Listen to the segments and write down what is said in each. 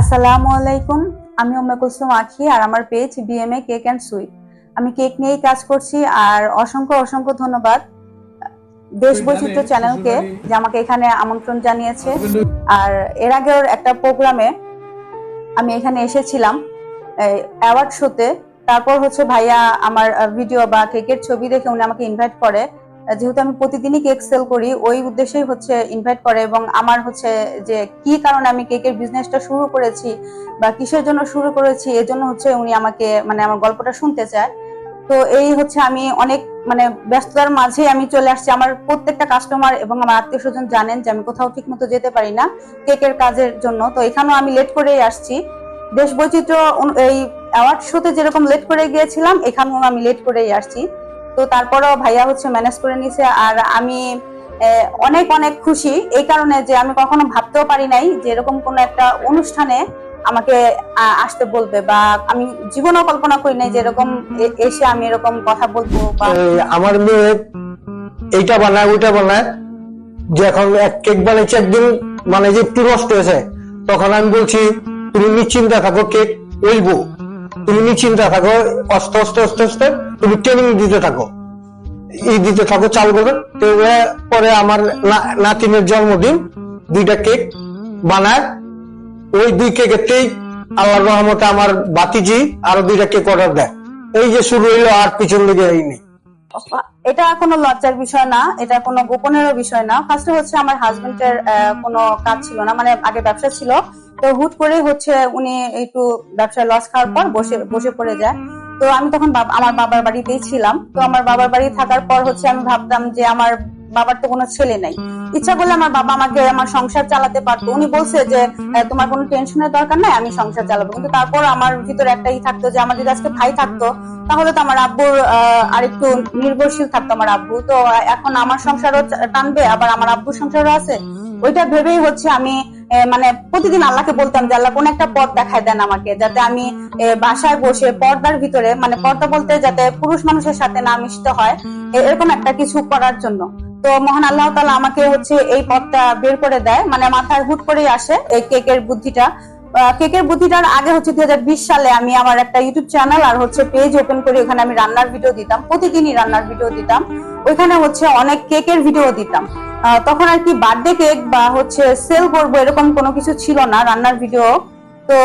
আসসালামু আলাইকুম আমি উম্মে কুলসুম আখি আর আমার page BMA cake and sweet আমি কেক নিয়েই কাজ করছি আর অসংখ্য অসংখ্য ধন্যবাদ। দেশ বৈচিত্র্য চ্যানেলকে যে আমাকে এখানে আমন্ত্রণ জানিয়েছে। আর এর আগেও একটা প্রোগ্রামে আমি এখানে এসেছিলাম অ্যাওয়ার্ড শোতে তারপর হচ্ছে ভাইয়া আমার ভিডিও বা কেকের ছবি দেখে উনি আমাকে ইনভাইট করে। যেহেতু আমি প্রতিদিনই কেক সেল করি, ওই উদ্দেশ্যেই হচ্ছে ইনভাইট করে এবং আমার হচ্ছে যে কি কারণে আমি কেকের বিজনেসটা শুরু করেছি বা কিসের জন্য শুরু করেছি, এর জন্য হচ্ছে উনি আমাকে মানে আমার গল্পটা শুনতে চায়। তো এই হচ্ছে আমি অনেক মানে ব্যস্ততার মাঝে আমি চলে আসছি। আমার প্রত্যেকটা কাস্টমার এবং আমার আত্মীয় স্বজন জানেন যে আমি কোথাও ঠিক মতো যেতে পারি না কেকের কাজের জন্য। তো এখানেও আমি লেট করেই আসছি। দেশ বৈচিত্র্য, এই অ্যাওয়ার্ড শোতে যেরকম লেট করে গিয়েছিলাম, এখানেও আমি লেট করেই আসছি। তো তারপরও ভাইয়া হচ্ছে ম্যানেজ করে নিছে আর আমি অনেক অনেক খুশি এই কারণে যে আমি কখনো ভাবতেও পারি নাই যে এরকম কোনো একটা অনুষ্ঠানে আমাকে আসতে বলবে বা আমি জীবনও কল্পনা করি নাই যে এরকম এসে আমি এরকম কথা বলব বা আমার মেয়ে এইটা বানায়, ওইটা বানায়, যে এখন এক কেক বানাইছে একদিন মানে যে একটু নষ্ট হয়েছে, তখন আমি বলছি, তুমি নিশ্চিন্তা থাকো, কেক, ওইবো। তুমি নিশ্চিন্তা থাকো, আস্তে আস্তে আস্তে আস্তে তুমি ট্রেনিং দিতে থাকো। ই দিতে থাকো, চাল করে তো পরে আমার নাতিনের জন্মদিন, দুইটা কেক বানায়। ওই দুই কেকেতেই আল্লাহ রহমতে আমার বাতিজি আরও দুইটা কেক অর্ডার দেয়। এই যে শুরু হইল, আর পিছন দিকে হয়নি এটা কোনো লজ্জার বিষয় না, এটা কোনো গোপনেরও বিষয় না। ফার্স্টে হচ্ছে আমার হাজবেন্ডের কোনো কাজ ছিল না মানে আগে ব্যবসা ছিল। তো হুট করে হচ্ছে উনি একটু ব্যবসায় লস খাওয়ার পর বসে বসে পড়ে যায়। তো আমি তখন আমার বাবার বাড়িতেই ছিলাম। তো আমার বাবার বাড়ি থাকার পর হচ্ছে আমি ভাবতাম যে আমার বাবার তো কোনো ছেলে নাই। ইচ্ছা করলে আমার বাবা আমাকে আমার সংসার চালাতে পারতো। উনি বলছে যে তোমার কোনো টেনশনের দরকার নাই, আমি সংসার চালাবো। কিন্তু তারপর আমার ভিতরে একটাই থাকতো যে, আমার যদি আজকে ভাই থাকতো, তাহলে তো আমার আব্বুর আরেকটু নির্ভরশীল থাকতো আমার আব্বু। তো এখন আমার সংসারও টানবে, আবার আমার আব্বুর সংসারও আছে। ওইটা ভেবেই হচ্ছে আমি মানে প্রতিদিন আল্লাহকে বলতাম যে, আল্লাহ, কোন একটা পথ দেখায় দেন আমাকে, যাতে আমি বাসায় বসে পর্দার ভিতরে মানে পর্দা বলতে যাতে পুরুষ মানুষের সাথে না মিশতে হয় এরকম একটা কিছু করার জন্য। তো মহান আল্লাহ তালা আমাকে হচ্ছে এই পথটা বের করে দেয়। মানে মাথায় হুট করেই আসে এই কেকের বুদ্ধিটা। কেকের বুদ্ধিটার আগে হচ্ছে দুই হাজার বিশ সালে আমি আমার একটা ইউটিউব চ্যানেল আর হচ্ছে পেজ ওপেন করে ওখানে আমি রান্নার ভিডিও দিতাম। প্রতিদিনই রান্নার ভিডিও দিতাম। ওইখানে হচ্ছে অনেক কেকের ভিডিও দিতাম। তখন আর কি বার্থডে কেক বা হচ্ছে সেল করব এরকম কোনো কিছু ছিল না রান্নার ভিডিও। তো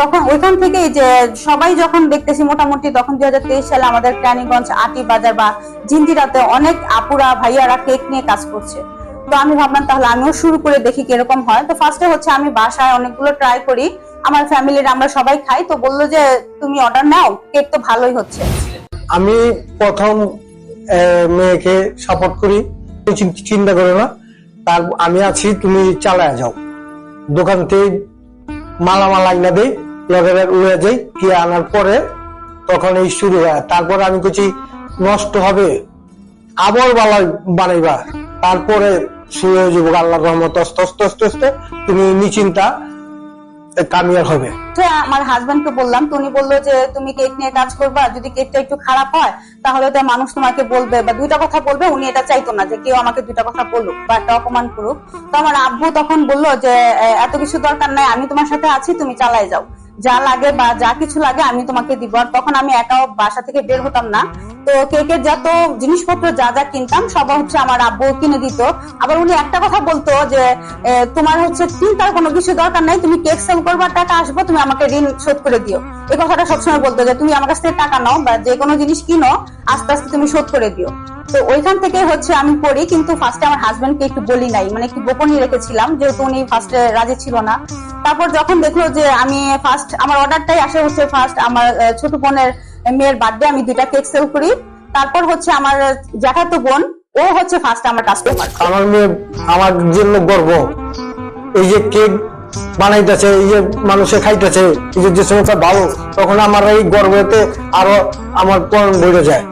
তখন ওইখান থেকেই যে সবাই যখন দেখতেছি মোটামুটি তখন দুই হাজার তেইশ সালে আমাদের ক্যানিগঞ্জ আটি বাজার বা জিন্দিরাতে অনেক আপুরা, ভাইয়ারা কেক নিয়ে কাজ করছে। তো আমি ভাবলাম তাহলে আমিও শুরু করে দেখি কীরকম হয়। তো ফার্স্টে হচ্ছে আমি বাসায় অনেকগুলো ট্রাই করি। আমার ফ্যামিলির আমরা সবাই খাই। তো বলল যে, তুমি অর্ডার নাও কেক তো ভালোই হচ্ছে। আমি প্রথম মেয়েকে সাপোর্ট করি। চিন্তা করে না। তার, আমি আছি, তুমি চালায় যাও। দোকান থেকে মালামাল আইনা দেই লগের উড়ে যাই কি আনার পরে তখন এই শুরু হয়। তারপর আমি কিছু নষ্ট হবে, আবার বালাই বানাইবা। তারপরে শুরু হয়ে যাব আল্লাহ রহমত। তুমি নিচিন্তা কামিয়ার হবে। তো আমার হাজবেন্ডকে বললাম, তো উনি বলল যে, তুমি কেক নিয়ে কাজ করবা, যদি কেকটা একটু খারাপ হয়, তাহলে তো মানুষ তোমাকে বলবে বা দুইটা কথা বলবে, উনি এটা চাইতো না যে কেউ আমাকে দুইটা কথা বলুক বা একটা অপমান করুক। তো আমার আব্বু তখন বলল যে এত কিছু দরকার নাই, আমি তোমার সাথে আছি, তুমি চালাই যাও। যা লাগে বা যা কিছু লাগে আমি তোমাকে দিব। আর তখন আমি একাও বাসা থেকে বের হতাম না। তো কেকের যত জিনিসপত্র যা যা কিনতাম সব হচ্ছে আমার আব্বু কিনে দিত। আবার উনি একটা কথা বলতো যে তোমার হচ্ছে চিন্তার কোনো কিছু দরকার নাই, তুমি কেক সেল করবার টাকা আসব, তুমি আমাকে ঋণ শোধ করে দিও। এই কথাটা সবসময় বলতো যে, তুমি আমার কাছ থেকে টাকা নাও বা যে কোনো জিনিস কিনো, আস্তে আস্তে তুমি শোধ করে দিও। তো ওইখান থেকে হচ্ছে আমি করি কিন্তু ফার্স্টে আমার হাজবেন্ডকে একটু বলি নাই মানে একটু গোপনই রেখেছিলাম, যেহেতু উনি ফার্স্টে রাজি ছিল না। তারপর যখন দেখল যে আমি ফার্স্ট আমার অর্ডারটাই আসে হচ্ছে ফার্স্ট আমার ছোট বোনের মেয়ের বার্থডে আমি দুইটা কেক সেল করি। তারপর হচ্ছে আমার জ্যাঠাতো বোন, ও হচ্ছে ফার্স্ট আমার কাস্টমার আমার মেয়ে আমার জন্য গর্ব। এই যে কেক বানাইতেছে, এই যে মানুষে খাইতেছে, এই যে যে সমস্ত ভালো, তখন আমার এই গর্বতে আরও আমার পণ বেড়ে যায়।